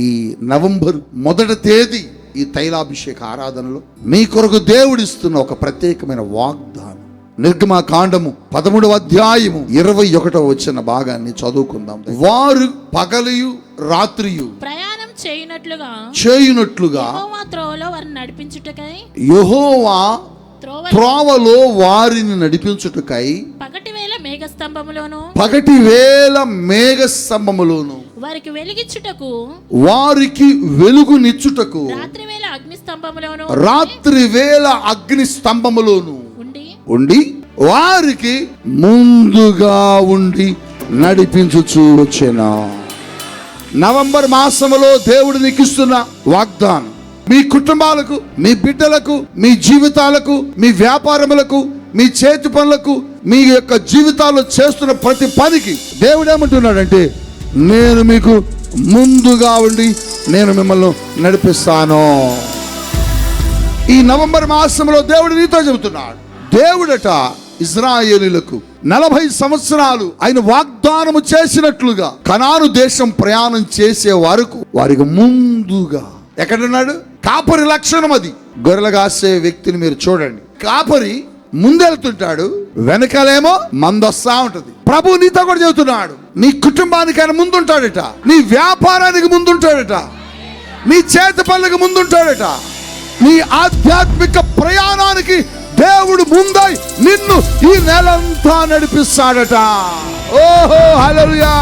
ఈ నవంబర్ మొదటి తేదీ ఈ తైలాభిషేక ఆరాధనలో మీ కొరకు దేవుడిస్తున్న ఒక ప్రత్యేకమైన వాగ్దానం. నిర్గమ కాండము పదమూడవ అధ్యాయము ఇరవై ఒకటో వచ్చిన భాగాన్ని చదువుకుందాం. వారు పగలియు రాత్రియు ప్రయాణం చేయనట్లుగా చేయునట్లుగా యెహోవా త్రోవలో వారిని నడిపించుటకై యెహోవా త్రోవ త్రోవలో వారిని నడిపించుటకై పగటి వేళ మేఘస్తంభములోను పగటి వేల మేఘ స్తంభములోను వారికి వెలిగించుటకు వారికి వెలుగునిచ్చుటకు రాత్రి వేళ అగ్ని స్తంభములోను రాత్రి వేల అగ్ని స్తంభములోను ఉండి ఉండి వారికి ముందుగా ఉండి నడిపించుచూ వచ్చెను నవంబర్ మాసములో దేవుడు నీకు ఇస్తున్న వాగ్దానం మీ కుటుంబాలకు మీ బిడ్డలకు మీ జీవితాలకు మీ వ్యాపారములకు మీ చేతి పనులకు మీ యొక్క జీవితాల్లో చేస్తున్న ప్రతి పనికి దేవుడు ఏమంటున్నాడంటే నేను మీకు ముందుగా ఉండి నేను మిమ్మల్ని నడిపిస్తాను. ఈ నవంబర్ మాసంలో దేవుడు నీతో చెబుతున్నాడు. దేవుడట ఇజ్రాయేలీలకు నలభై సంవత్సరాలు ఆయన వాగ్దానము చేసినట్లుగా కనాను దేశం ప్రయాణం చేసే వరకు వారికి ముందుగా ఎక్కడున్నాడు? కాపరి లక్షణం అది. గొర్రెలు కాసే వ్యక్తిని మీరు చూడండి. కాపరి ముందెళ్తుంటాడు వెనకాలేమో మందొస్తా ఉంటది. ప్రభు నీతో కూడా చెబుతున్నాడు నీ కుటుంబానికి ఆయన ముందుంటాడట. నీ వ్యాపారానికి ముందుంటాడట. నీ చేతి పనులకు ముందుంటాడట. నీ ఆధ్యాత్మిక ప్రయాణానికి దేవుడు ముందై నిన్ను ఈ నెలంతా నడిపిస్తాడట. ఓహో హల్లెలూయా.